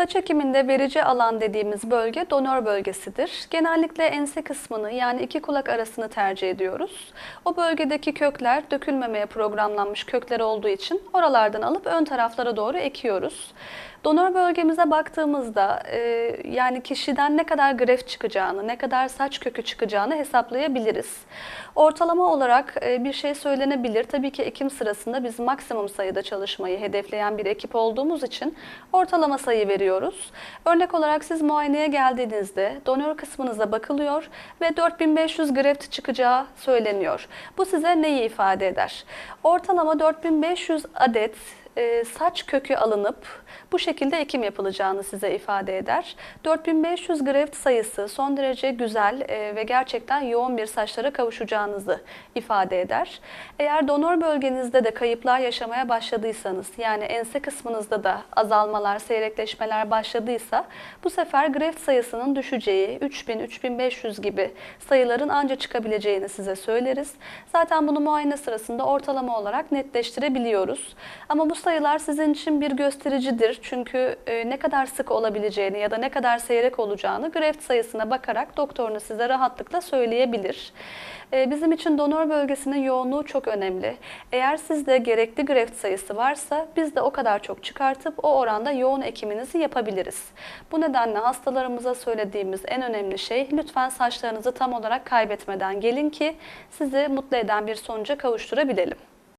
Saç ekiminde verici alan dediğimiz bölge donör bölgesidir. Genellikle ense kısmını yani iki kulak arasını tercih ediyoruz. O bölgedeki kökler dökülmemeye programlanmış kökler olduğu için oralardan alıp ön taraflara doğru ekiyoruz. Donör bölgemize baktığımızda e, yani kişiden ne kadar greft çıkacağını, ne kadar saç kökü çıkacağını hesaplayabiliriz. Ortalama olarak e, bir şey söylenebilir. Tabii ki ekim sırasında biz maksimum sayıda çalışmayı hedefleyen bir ekip olduğumuz için ortalama sayı veriyoruz. Örnek olarak siz muayeneye geldiğinizde donör kısmınıza bakılıyor ve 4500 greft çıkacağı söyleniyor. Bu size neyi ifade eder? Ortalama 4500 adet e, saç kökü alınıp bu şekilde ekim yapılacağını size ifade eder. 4500 greft sayısı son derece güzel e, ve gerçekten yoğun bir saçlara kavuşacağınızı ifade eder. Eğer donör bölgenizde de kayıplar yaşamaya başladıysanız yani ense kısmınızda da azalmalar, seyrekleşmeler başladıysa bu sefer greft sayısının düşeceği 3000-3500 gibi sayıların anca çıkabileceğini size söyleriz. Zaten bunu muayene sırasında ortalama olarak netleştirebiliyoruz. Ama bu sayılar sizin için bir göstericidir. Çünkü e, ne kadar sık olabileceğini ya da ne kadar seyrek olacağını greft sayısına bakarak doktorunuz size rahatlıkla söyleyebilir. E, bizim için donör bölgesinin yoğunluğu çok önemli. Eğer sizde gerekli greft sayısı varsa biz de o kadar çok çıkartıp o oranda yoğun ekiminizi yapabiliriz. Bu nedenle hastalarımıza söylediğimiz en önemli şey lütfen saçlarınızı tam olarak kaybetmeden gelin ki sizi mutlu eden bir sonuca kavuşturabilelim.